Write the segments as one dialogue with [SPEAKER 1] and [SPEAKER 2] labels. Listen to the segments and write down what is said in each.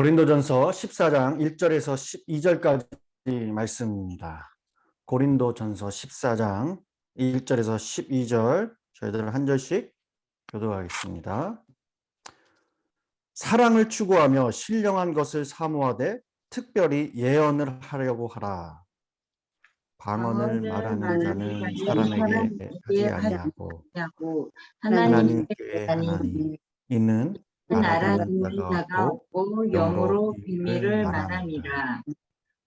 [SPEAKER 1] 고린도전서 14장 1절에서 12절까지 말씀입니다. 고린도전서 14장 1절에서 12절 저희들 한 절씩 교도하겠습니다. 사랑을 추구하며 신령한 것을 사모하되 특별히 예언을 하려고 하라. 방언을 말하는 자는 사람에게 하지 아니하고
[SPEAKER 2] 하고
[SPEAKER 1] 하나님께
[SPEAKER 2] 하나님께
[SPEAKER 1] 하
[SPEAKER 2] 자가 없고 영으로 비밀을
[SPEAKER 1] 말합니다.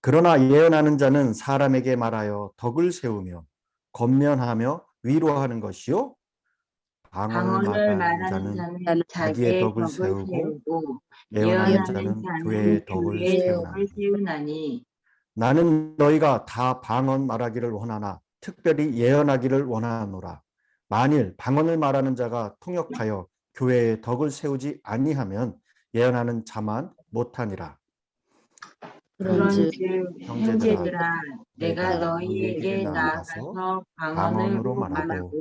[SPEAKER 1] 그러나 예언하는 자는 사람에게 말하여 덕을 세우며 건면하며 위로하는 것이요 방언을 말하는 자는 자기의 덕을 세우고 예언하는 자는 교회의 덕을 세우나니. 나는 너희가 다 방언 말하기를 원하나 특별히 예언하기를 원하노라. 만일 방언을 말하는 자가 통역하여 교회의 덕을 세우지 아니하면 예언하는 자만 못하니라.
[SPEAKER 2] 그런즉
[SPEAKER 1] 형제들아, 내가
[SPEAKER 2] 너희에게 나아가서
[SPEAKER 1] 방언으로 말하고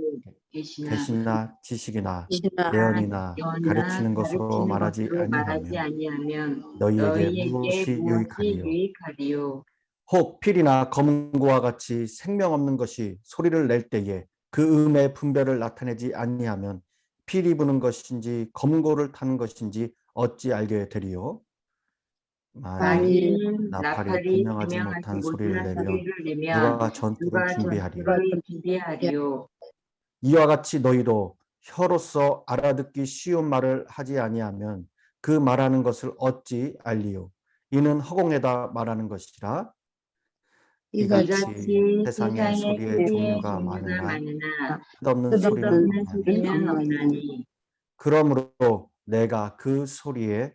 [SPEAKER 1] 대신나? 지식이나 예언이나 가르치는 것으로 말하지 아니하면 너희에게 무엇이 유익하리요? 혹 필이나 검은고와 같이 생명 없는 것이 소리를 낼 때에 그 음의 분별을 나타내지 아니하면 필이 부는 것인지 검고를 타는 것인지 어찌 알게 되리요? 만일 나팔이
[SPEAKER 2] 나팔이
[SPEAKER 1] 분명하지 못한 소리를 내면
[SPEAKER 2] 내면
[SPEAKER 1] 누가 전투를
[SPEAKER 2] 누가
[SPEAKER 1] 준비하리요?
[SPEAKER 2] 전투를 준비하리요?
[SPEAKER 1] 이와 같이 너희도 혀로서 알아듣기 쉬운 말을 하지 아니하면 그 말하는 것을 어찌 알리요? 이는 허공에다 말하는 것이라
[SPEAKER 3] 이같이
[SPEAKER 1] 세상의 소리의 종류가 많으나 끝없는 소리는 없나니. 그러므로 내가 그 소리의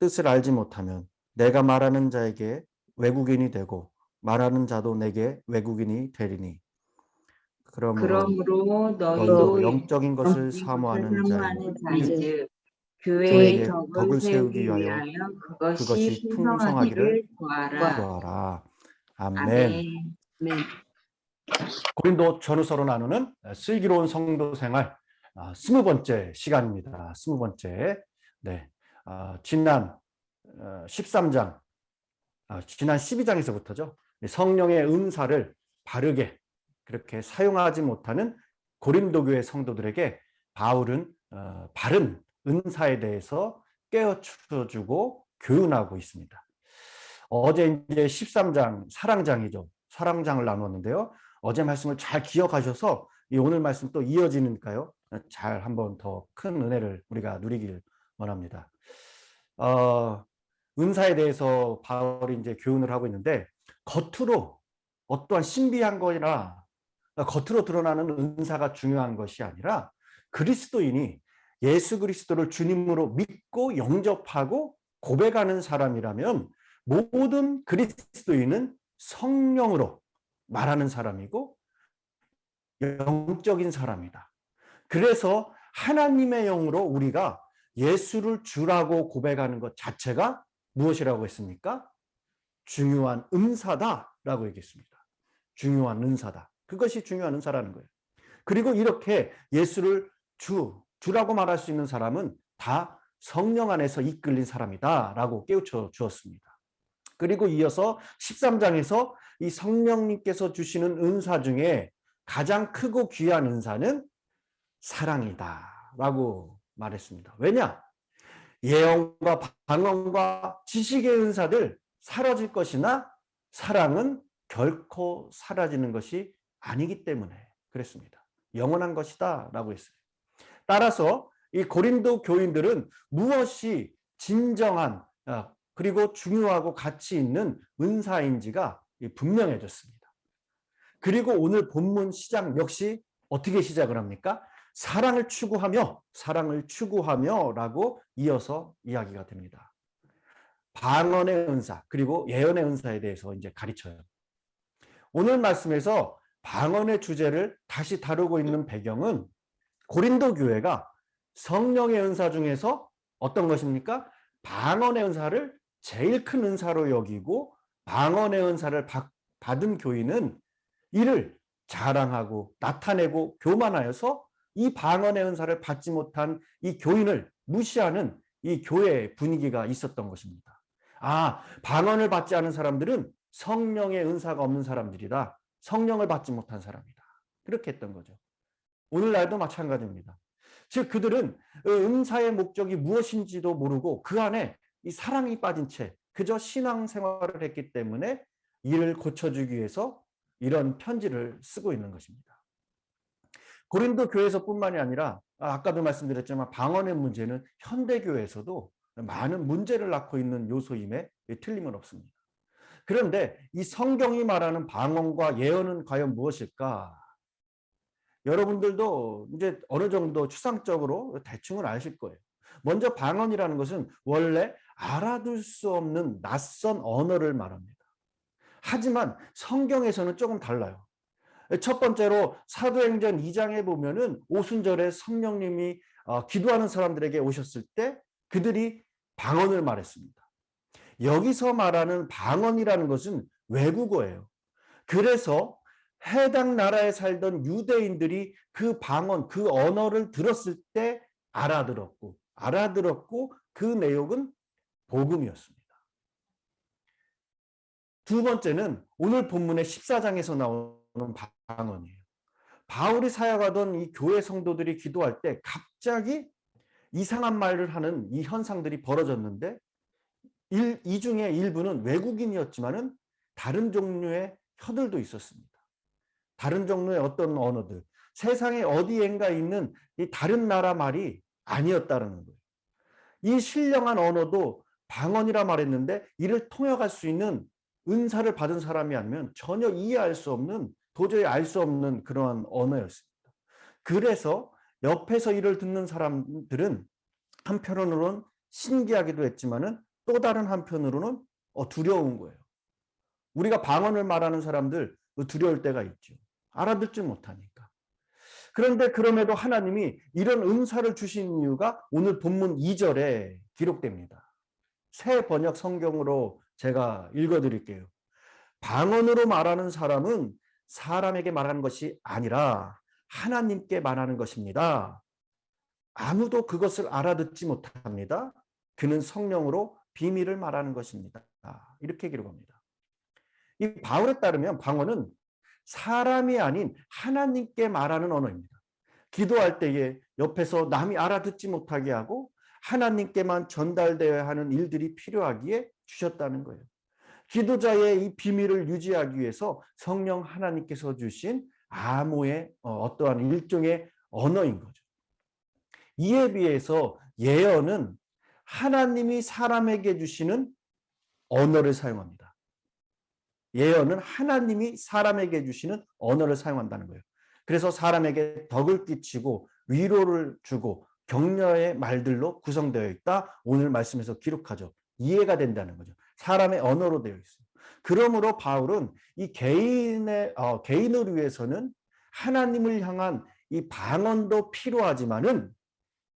[SPEAKER 1] 뜻을 알지 못하면 내가 말하는 자에게 외국인이 되고 말하는 자도 내게 외국인이 되리니. 그러므로
[SPEAKER 2] 그러므로
[SPEAKER 1] 너희도 영적인 것을 사모하는
[SPEAKER 2] 자인즉
[SPEAKER 1] 교회의 덕을 세우기 위하여 그것이
[SPEAKER 2] 풍성하기를 구하라.
[SPEAKER 1] 구하라 아멘.
[SPEAKER 2] 아멘.
[SPEAKER 3] 네.
[SPEAKER 1] 고린도 전후서로 나누는 슬기로운 성도 생활 아, 스무 번째 시간입니다. 스무 번째. 네. 아, 지난 어, 13장, 아, 지난 12장에서부터죠. 성령의 은사를 바르게 그렇게 사용하지 못하는 고린도 교회 성도들에게 바울은 어, 바른 은사에 대해서 깨우쳐주고 교훈하고 있습니다. 어제 이제 13장 사랑장이죠. 사랑장을 나눴는데요. 어제 말씀을 잘 기억하셔서 이 오늘 말씀 또 이어지니까요. 잘 한번 더 큰 은혜를 우리가 누리길 원합니다. 어, 은사에 대해서 바울이 이제 교훈을 하고 있는데 겉으로 어떠한 신비한 거나 겉으로 드러나는 은사가 중요한 것이 아니라 그리스도인이 예수 그리스도를 주님으로 믿고 영접하고 고백하는 사람이라면 모든 그리스도인은 성령으로 말하는 사람이고 영적인 사람이다. 그래서 하나님의 영으로 우리가 예수를 주라고 고백하는 것 자체가 무엇이라고 했습니까? 중요한 은사다라고 얘기했습니다. 중요한 은사다. 그것이 중요한 은사라는 거예요. 그리고 이렇게 예수를 주, 주라고 말할 수 있는 사람은 다 성령 안에서 이끌린 사람이다라고 깨우쳐 주었습니다. 그리고 이어서 13장에서 이 성령님께서 주시는 은사 중에 가장 크고 귀한 은사는 사랑이다 라고 말했습니다. 왜냐? 예언과 방언과 지식의 은사들 사라질 것이나 사랑은 결코 사라지는 것이 아니기 때문에 그랬습니다. 영원한 것이다 라고 했어요. 따라서 이 고린도 교인들은 무엇이 진정한 아, 그리고 중요하고 가치 있는 은사인지가 분명해졌습니다. 그리고 오늘 본문 시작 역시 어떻게 시작을 합니까? 사랑을 추구하며 사랑을 추구하며 라고 이어서 이야기가 됩니다. 방언의 은사 그리고 예언의 은사에 대해서 이제 가르쳐요. 오늘 말씀에서 방언의 주제를 다시 다루고 있는 배경은 고린도 교회가 성령의 은사 중에서 어떤 것입니까? 방언의 은사를 제일 큰 은사로 여기고 방언의 은사를 받, 받은 교인은 이를 자랑하고 나타내고 교만하여서 이 방언의 은사를 받지 못한 이 교인을 무시하는 이 교회 분위기가 있었던 것입니다. 아, 방언을 받지 않은 사람들은 성령의 은사가 없는 사람들이다. 성령을 받지 못한 사람이다. 그렇게 했던 거죠. 오늘날도 마찬가지입니다. 즉 그들은 은사의 목적이 무엇인지도 모르고 그 안에 이 사랑이 빠진 채 그저 신앙 생활을 했기 때문에 이를 고쳐주기 위해서 이런 편지를 쓰고 있는 것입니다. 고린도 교회에서뿐만이 아니라 아, 아까도 말씀드렸지만 방언의 문제는 현대 교회에서도 많은 문제를 낳고 있는 요소임에 틀림은 없습니다. 그런데 이 성경이 말하는 방언과 예언은 과연 무엇일까? 여러분들도 이제 어느 정도 추상적으로 대충은 아실 거예요. 먼저 방언이라는 것은 원래 알아둘 수 없는 낯선 언어를 말합니다. 하지만 성경에서는 조금 달라요. 첫 번째로 사도행전 2장에 보면은 오순절에 성령님이 어, 기도하는 사람들에게 오셨을 때 그들이 방언을 말했습니다. 여기서 말하는 방언이라는 것은 외국어예요. 그래서 해당 나라에 살던 유대인들이 그 방언, 그 언어를 들었을 때 알아들었고, 알아들었고 그 내용은 복음이었습니다. 두 번째는 오늘 본문의 14장에서 나오는 방언이에요. 바울이 사역하던 이 교회 성도들이 기도할 때 갑자기 이상한 말을 하는 이 현상들이 벌어졌는데 일, 이 중에 일부는 외국인이었지만은 다른 종류의 혀들도 있었습니다. 다른 종류의 어떤 언어들, 세상에 어디엔가 있는 이 다른 나라 말이 아니었다는 거예요. 이 신령한 언어도 방언이라 말했는데 이를 통역할 수 있는 은사를 받은 사람이 아니면 전혀 이해할 수 없는 도저히 알 수 없는 그러한 언어였습니다. 그래서 옆에서 이를 듣는 사람들은 한편으로는 신기하기도 했지만은 또 다른 한편으로는 어, 두려운 거예요. 우리가 방언을 말하는 사람들 두려울 때가 있죠. 알아듣지 못하니까. 그런데 그럼에도 하나님이 이런 은사를 주신 이유가 오늘 본문 2절에 기록됩니다. 새 번역 성경으로 제가 읽어 드릴게요. 방언으로 말하는 사람은 사람에게 말하는 것이 아니라 하나님께 말하는 것입니다. 아무도 그것을 알아듣지 못합니다. 그는 성령으로 비밀을 말하는 것입니다. 이렇게 기록합니다. 이 바울에 따르면 방언은 사람이 아닌 하나님께 말하는 언어입니다. 기도할 때에 옆에서 남이 알아듣지 못하게 하고 하나님께만 전달되어야 하는 일들이 필요하기에 주셨다는 거예요. 기도자의 이 비밀을 유지하기 위해서 성령 하나님께서 주신 암호의 어, 어떠한 일종의 언어인 거죠. 이에 비해서 예언은 하나님이 사람에게 주시는 언어를 사용합니다. 예언은 하나님이 사람에게 주시는 언어를 사용한다는 거예요. 그래서 사람에게 덕을 끼치고 위로를 주고 격려의 말들로 구성되어 있다. 오늘 말씀에서 기록하죠. 이해가 된다는 거죠. 사람의 언어로 되어 있어요. 그러므로 바울은 이 개인의 어, 개인을 위해서는 하나님을 향한 이 방언도 필요하지만은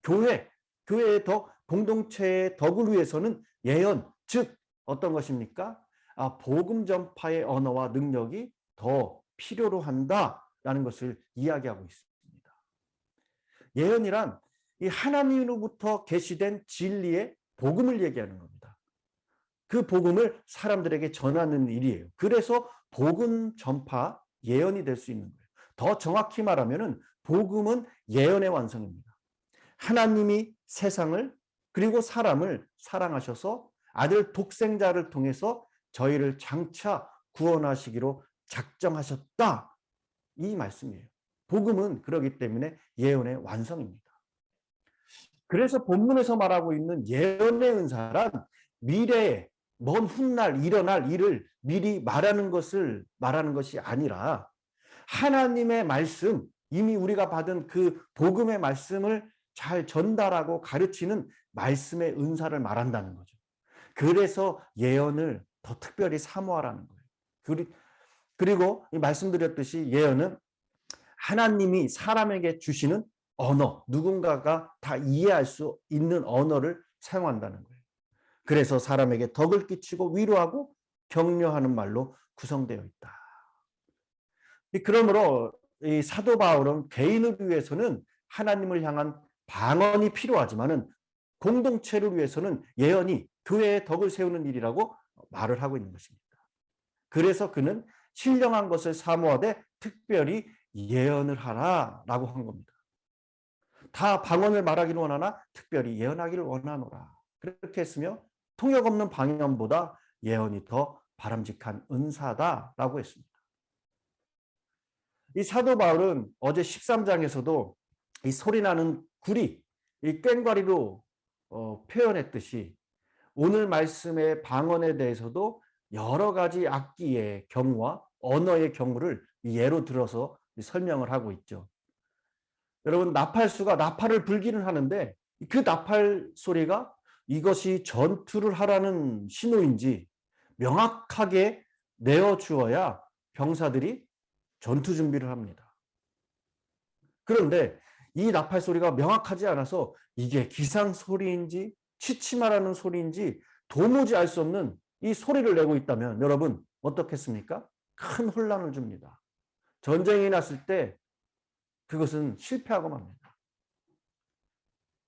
[SPEAKER 1] 교회 교회의 더 공동체의 덕을 위해서는 예언 즉 어떤 것입니까? 아, 복음 전파의 언어와 능력이 더 필요로 한다라는 것을 이야기하고 있습니다. 예언이란 이 하나님으로부터 계시된 진리의 복음을 얘기하는 겁니다. 그 복음을 사람들에게 전하는 일이에요. 그래서 복음 전파 예언이 될 수 있는 거예요. 더 정확히 말하면은 복음은 예언의 완성입니다. 하나님이 세상을 그리고 사람을 사랑하셔서 아들 독생자를 통해서 저희를 장차 구원하시기로 작정하셨다. 이 말씀이에요. 복음은 그러기 때문에 예언의 완성입니다. 그래서 본문에서 말하고 있는 예언의 은사란 미래에 먼 훗날 일어날 일을 미리 말하는 것을 말하는 것이 아니라 하나님의 말씀, 이미 우리가 받은 그 복음의 말씀을 잘 전달하고 가르치는 말씀의 은사를 말한다는 거죠. 그래서 예언을 더 특별히 사모하라는 거예요. 그리고 말씀드렸듯이 예언은 하나님이 사람에게 주시는 언어, 누군가가 다 이해할 수 있는 언어를 사용한다는 거예요. 그래서 사람에게 덕을 끼치고 위로하고 격려하는 말로 구성되어 있다. 그러므로 이 사도 바울은 개인을 위해서는 하나님을 향한 방언이 필요하지만은 공동체를 위해서는 예언이 교회의 덕을 세우는 일이라고 말을 하고 있는 것입니다. 그래서 그는 신령한 것을 사모하되 특별히 예언을 하라라고 한 겁니다. 다 방언을 말하기를 원하나 특별히 예언하기를 원하노라. 그렇게 했으며 통역 없는 방언보다 예언이 더 바람직한 은사다라고 했습니다. 이 사도 바울은 어제 13장에서도 이 소리나는 구리, 이 꽹과리로 어, 표현했듯이 오늘 말씀의 방언에 대해서도 여러 가지 악기의 경우와 언어의 경우를 예로 들어서 설명을 하고 있죠. 여러분 나팔수가 나팔을 불기는 하는데 그 나팔 소리가 이것이 전투를 하라는 신호인지 명확하게 내어 주어야 병사들이 전투 준비를 합니다. 그런데 이 나팔 소리가 명확하지 않아서 이게 기상 소리인지 취침하라는 소리인지 도무지 알 수 없는 이 소리를 내고 있다면 여러분 어떻겠습니까? 큰 혼란을 줍니다. 전쟁이 났을 때 그것은 실패하고 맙니다.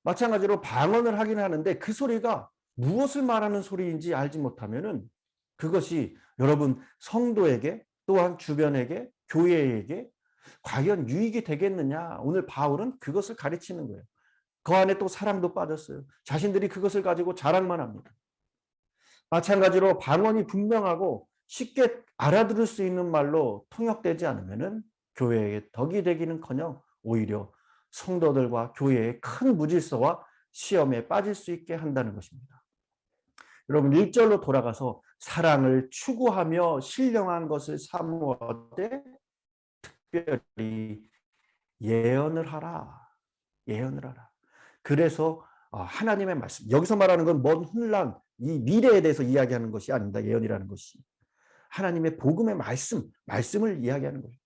[SPEAKER 1] 마찬가지로 방언을 하긴 하는데 그 소리가 무엇을 말하는 소리인지 알지 못하면은 그것이 여러분 성도에게 또한 주변에게 교회에게 과연 유익이 되겠느냐 오늘 바울은 그것을 가르치는 거예요. 그 안에 또 사랑도 빠졌어요. 자신들이 그것을 가지고 자랑만 합니다. 마찬가지로 방언이 분명하고 쉽게 알아들을 수 있는 말로 통역되지 않으면은 교회에 덕이 되기는커녕 오히려 성도들과 교회의 큰 무질서와 시험에 빠질 수 있게 한다는 것입니다. 여러분 1절로 돌아가서 사랑을 추구하며 신령한 것을 사모하되 특별히 예언을 하라. 예언을 하라. 그래서 어, 하나님의 말씀 여기서 말하는 건먼 훗날 이 미래에 대해서 이야기하는 것이 아닙니다. 예언이라는 것이 하나님의 복음의 말씀 말씀을 이야기하는 거예요.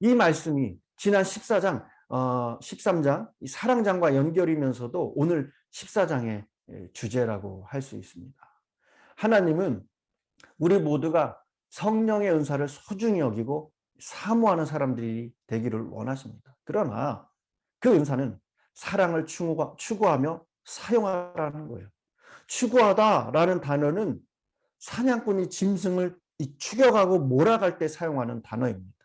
[SPEAKER 1] 이 말씀이 지난 14장 어, 13장 이 사랑장과 연결이면서도 오늘 14장의 주제라고 할 수 있습니다. 하나님은 우리 모두가 성령의 은사를 소중히 여기고 사모하는 사람들이 되기를 원하십니다. 그러나 그 은사는 사랑을 추구하며 사용하라는 거예요. 추구하다라는 단어는 사냥꾼이 짐승을 추격하고 몰아갈 때 사용하는 단어입니다.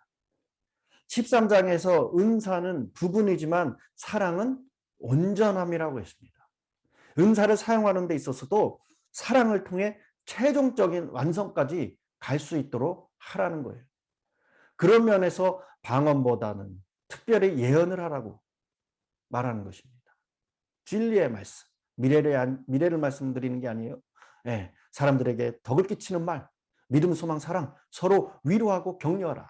[SPEAKER 1] 13장에서 은사는 부분이지만 사랑은 온전함이라고 했습니다. 은사를 사용하는 데 있어서도 사랑을 통해 최종적인 완성까지 갈 수 있도록 하라는 거예요. 그런 면에서 방언보다는 특별히 예언을 하라고 말하는 것입니다. 진리의 말씀, 미래를, 미래를 말씀드리는 게 아니에요. 예, 사람들에게 덕을 끼치는 말, 믿음, 소망, 사랑, 서로 위로하고 격려하라.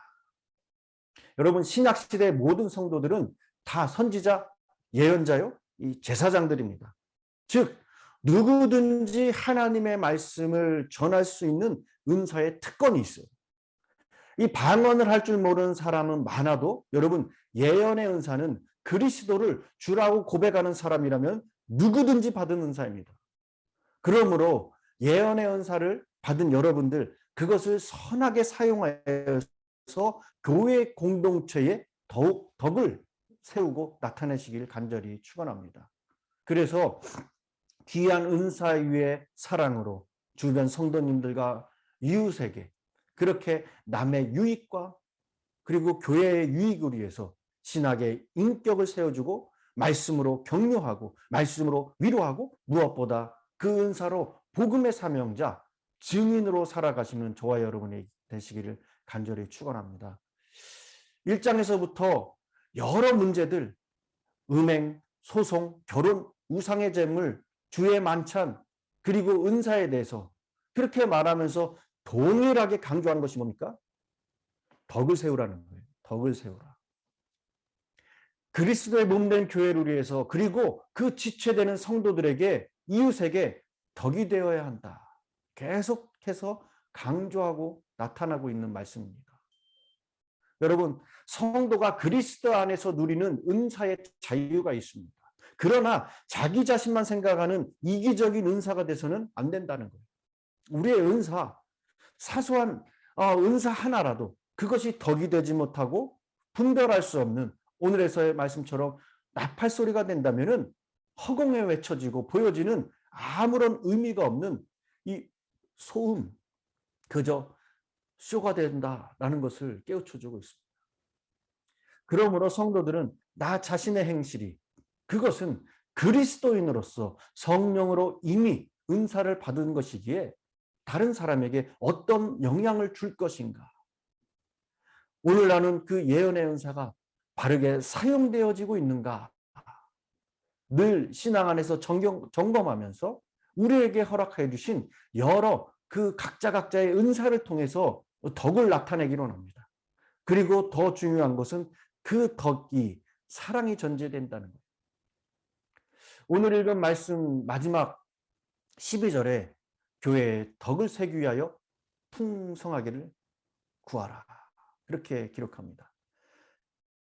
[SPEAKER 1] 여러분 신약 시대 모든 성도들은 다 선지자, 예언자요, 이 제사장들입니다. 즉 누구든지 하나님의 말씀을 전할 수 있는 은사의 특권이 있어요. 이 방언을 할 줄 모르는 사람은 많아도 여러분 예언의 은사는 그리스도를 주라고 고백하는 사람이라면 누구든지 받은 은사입니다. 그러므로 예언의 은사를 받은 여러분들 그것을 선하게 사용하여서 교회 공동체에 더욱 덕을 세우고 나타내시길 간절히 축원합니다. 그래서 귀한 은사 위의 사랑으로 주변 성도님들과 이웃에게 그렇게 남의 유익과 그리고 교회의 유익을 위해서 신학의 인격을 세워주고 말씀으로 격려하고 말씀으로 위로하고 무엇보다 그 은사로 복음의 사명자 증인으로 살아가시는 저와 여러분이 되시기를 간절히 축원합니다. 1장에서부터 여러 문제들 음행, 소송, 결혼, 우상의 재물, 주의 만찬 그리고 은사에 대해서 그렇게 말하면서 동일하게 강조하는 것이 뭡니까? 덕을 세우라는 거예요. 덕을 세우라. 그리스도의 몸된 교회를 위해서 그리고 그 지체되는 성도들에게 이웃에게 덕이 되어야 한다. 계속해서 강조하고 나타나고 있는 말씀입니다. 여러분, 성도가 그리스도 안에서 누리는 은사의 자유가 있습니다. 그러나 자기 자신만 생각하는 이기적인 은사가 돼서는 안 된다는 거예요. 우리의 은사, 사소한 어, 은사 하나라도 그것이 덕이 되지 못하고 분별할 수 없는 오늘에서의 말씀처럼 나팔 소리가 된다면은 허공에 외쳐지고 보여지는 아무런 의미가 없는 이 소음, 그저 쇼가 된다라는 것을 깨우쳐 주고 있습니다. 그러므로 성도들은 나 자신의 행실이 그것은 그리스도인으로서 성령으로 이미 은사를 받은 것이기에 다른 사람에게 어떤 영향을 줄 것인가. 오늘 나는 그 예언의 은사가 바르게 사용되어지고 있는가. 늘 신앙 안에서 정경, 점검하면서 우리에게 허락해 주신 여러 그 각자 각자의 은사를 통해서 덕을 나타내기로 합니다. 그리고 더 중요한 것은 그 덕이 사랑이 전제된다는 거예요. 오늘 읽은 말씀 마지막 12절에 교회의 덕을 세기 위하여 풍성하기를 구하라. 그렇게 기록합니다.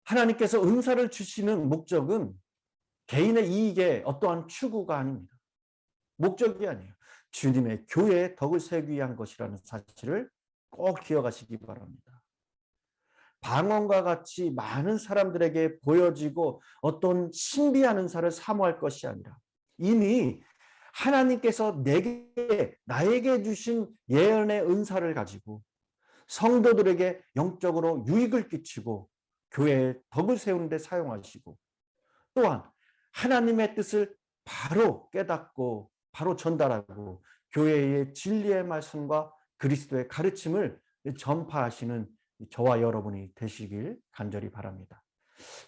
[SPEAKER 1] 하나님께서 은사를 주시는 목적은 개인의 이익에 어떠한 추구가 아닙니다. 목적이 아니에요. 주님의 교회의 덕을 세기 위한 것이라는 사실을 꼭 기억하시기 바랍니다. 방언과 같이 많은 사람들에게 보여지고 어떤 신비한 은사를 사모할 것이 아니라 이미 하나님께서 내게 나에게 주신 예언의 은사를 가지고 성도들에게 영적으로 유익을 끼치고 교회의 덕을 세우는 데 사용하시고 또한 하나님의 뜻을 바로 깨닫고 바로 전달하고 교회의 진리의 말씀과 그리스도의 가르침을 전파하시는 저와 여러분이 되시길 간절히 바랍니다.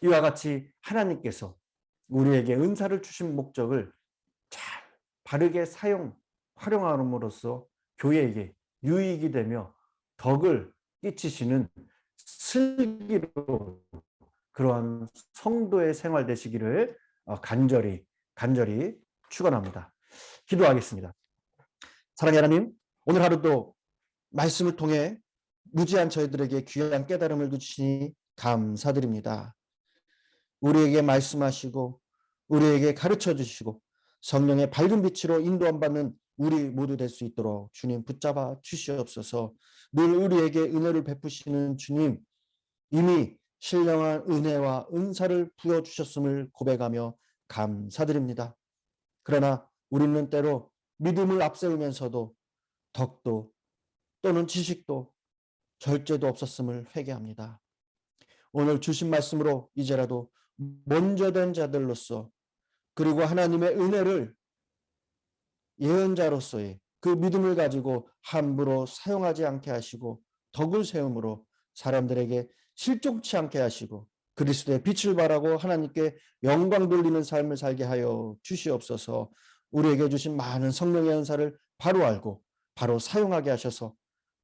[SPEAKER 1] 이와 같이 하나님께서 우리에게 은사를 주신 목적을 잘 바르게 사용 활용함으로써 교회에게 유익이 되며 덕을 끼치시는 슬기로 그러한 성도의 생활 되시기를 어, 간절히 간절히 축원합니다. 기도하겠습니다. 사랑의 하나님, 오늘 하루도 말씀을 통해 무지한 저희들에게 귀한 깨달음을 주시니 감사드립니다. 우리에게 말씀하시고 우리에게 가르쳐 주시고 성령의 밝은 빛으로 인도함 받는 우리 모두 될 수 있도록 주님 붙잡아 주시옵소서. 늘 우리에게 은혜를 베푸시는 주님 이미 신령한 은혜와 은사를 부여 주셨음을 고백하며 감사드립니다. 그러나 우리는 때로 믿음을 앞세우면서도 덕도 또는 지식도 절제도 없었음을 회개합니다. 오늘 주신 말씀으로 이제라도 먼저 된 자들로서 그리고 하나님의 은혜를 예언자로서의 그 믿음을 가지고 함부로 사용하지 않게 하시고 덕을 세움으로 사람들에게 실족치 않게 하시고 그리스도의 빛을 발하고 하나님께 영광 돌리는 삶을 살게 하여 주시옵소서 우리에게 주신 많은 성령의 은사를 바로 알고 바로 사용하게 하셔서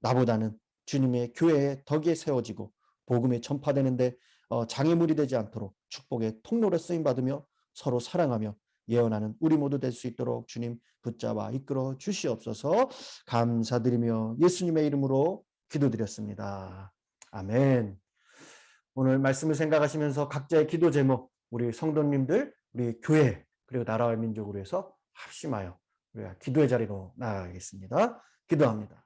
[SPEAKER 1] 나보다는 주님의 교회에 덕에 세워지고 복음이 전파되는데 어, 장애물이 되지 않도록 축복의 통로로 쓰임 받으며 서로 사랑하며 예언하는 우리 모두 될 수 있도록 주님 붙잡아 이끌어 주시옵소서 감사드리며 예수님의 이름으로 기도드렸습니다. 아멘. 오늘 말씀을 생각하시면서 각자의 기도 제목 우리 성도님들 우리 교회 그리고 나라와 민족으로 해서 합심하여 우리가 기도의 자리로 나아가겠습니다. 기도합니다.